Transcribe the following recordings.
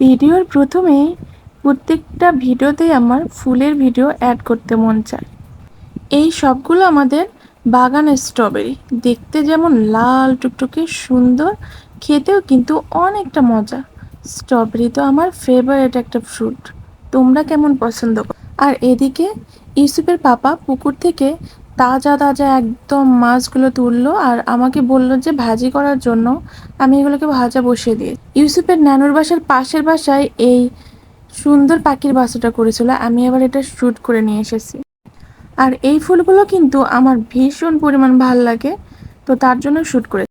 ভিডিওর প্রথমে প্রত্যেকটা ভিডিওতেই আমার ফুলের ভিডিও অ্যাড করতে মন চায়। এই সবগুলো আমাদের বাগানের স্ট্রবেরি দেখতে যেমন লাল, টুকটুকে সুন্দর, খেতেও কিন্তু অনেকটা মজা। স্ট্রবেরি তো আমার ফেভারিট একটা ফ্রুট তোমরা কেমন পছন্দ আর এদিকে ইউসুফের পাপা পুকুর থেকে তাজা তাজা একদম মাছগুলো তুললো আর আমাকে বলল যে ভাজি করার জন্য আমি এগুলোকে ভাজা বসিয়ে দিই। ইউসুফের নানুর বাসার পাশের বাসায় এই সুন্দর পাখির বাসাটা করেছিল। আমি এবার এটা শ্যুট করে নিয়ে এসেছি। আর এই ফুলগুলো কিন্তু আমার ভীষণ পরিমাণ ভালো লাগে, তো তার জন্য শ্যুট করে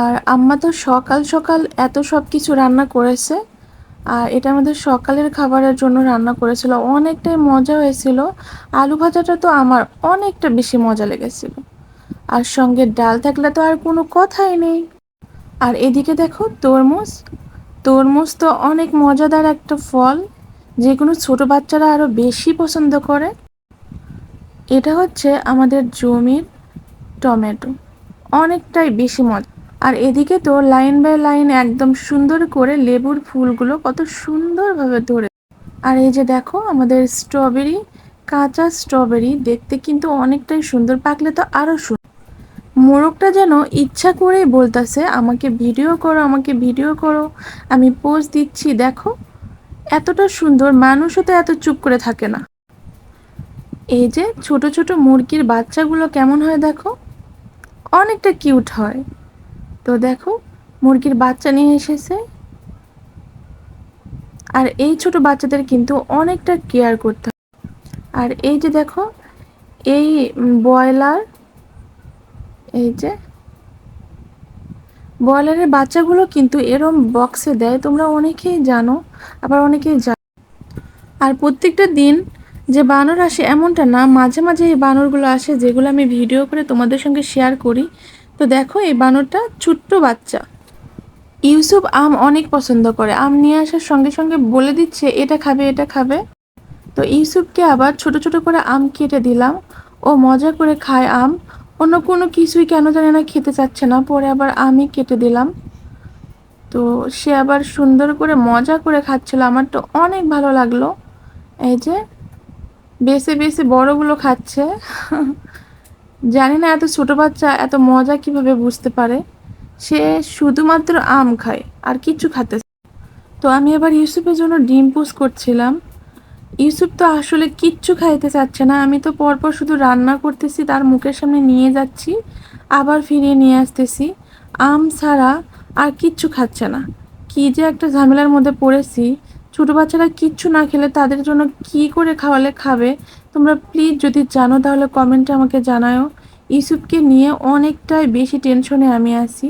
আর আম্মা তো সকাল সকাল এত সব কিছু রান্না করেছে আর এটা আমাদের সকালের খাবারের জন্য রান্না করেছিল। অনেকটাই মজা হয়েছিল। আলু ভাজাটা তো আমার অনেকটা বেশি মজা লেগেছিল। আর সঙ্গে ডাল থাকলে তো আর কোনো কথাই নেই। আর এদিকে দেখো তরমুজ। তরমুজ তো অনেক মজাদার একটা ফল, যে কোনো ছোটো বাচ্চারা আরও বেশি পছন্দ করে। এটা হচ্ছে আমাদের জমির টমেটো। অনেকটাই বেশি মজা। আর এদিকে তো লাইন বাই লাইন একদম সুন্দর করে লেবুর ফুলগুলো কত সুন্দরভাবে ধরে। আর এই যে দেখো আমাদের স্ট্রবেরি, কাঁচা স্ট্রবেরি দেখতে কিন্তু অনেকটাই সুন্দর, পাকলে তো আরও সুন্দর মোরগটা যেন ইচ্ছা করেই বলতেছে, আমাকে ভিডিও করো, আমাকে ভিডিও করো, আমি পোজ দিচ্ছি, দেখো। এতটা সুন্দর, মানুষও তো এত চুপ করে থাকে না। এই যে ছোট ছোট মুরগির বাচ্চাগুলো কেমন হয় দেখো? অনেকটা কিউট হয়। তো দেখো, মুরগির বাচ্চা নিয়ে এসেছে। আর এই ছোট বাচ্চাদের কিন্তু অনেকটা কেয়ার করতে হয় আর এই যে দেখো, এই ব্রয়লার, এই যে ব্রয়লারের বাচ্চাগুলো কিন্তু এরম বক্সে দেয়, তোমরা অনেকেই জানো, আবার অনেকেই জানো। আর প্রত্যেকটা দিন যে বানর আসে, এমনটা না, মাঝে মাঝে এই বানরগুলো আসে, যেগুলো আমি ভিডিও করে তোমাদের সঙ্গে শেয়ার করি। তো দেখো এই বানরটা ছোট্ট বাচ্চা। ইউসুফ আম অনেক পছন্দ করে। আম নিয়ে আসার সঙ্গে সঙ্গে বলে দিচ্ছে, এটা খাবে এটা খাবে। তো ইউসুফকে আবার ছোট ছোট করে আম কেটে দিলাম। ও মজা করে খায় আম। অন্য কোনো কিছুই কেন জানে না, খেতে চাচ্ছে না। পরে আবার আমি কেটে দিলাম। তো সে আবার সুন্দর করে মজা করে খাচ্ছিল। আমার তো অনেক ভালো লাগল। এই যে, বেছে বেছে বড়গুলো খাচ্ছে। জানি না এত ছোট বাচ্চা, এত মজা কীভাবে বুঝতে পারে? সে শুধুমাত্র আম খায় আর কিছু খাতে তো আমি আবার ইউসুফের জন্য ডিম পোস করছিলাম। ইউসুফ তো আসলে কিচ্ছু খাইতে চাচ্ছে না। আমি তো পরপর শুধু রান্না করতেছি, তার মুখের সামনে নিয়ে যাচ্ছি, আবার ফিরিয়ে নিয়ে আসতেছি। আম ছাড়া আর কিচ্ছু খাচ্ছে না। কি যে একটা ঝামেলার মধ্যে পড়েছি ছোটো বাচ্চারা কিচ্ছু না খেলে তাদের জন্য কি করে খাওয়ালে খাবে? তোমরা প্লিজ যদি জানো তাহলে কমেন্টে আমাকে জানাও ইউসুফকে নিয়ে অনেকটাই বেশি টেনশনে আমি আছি।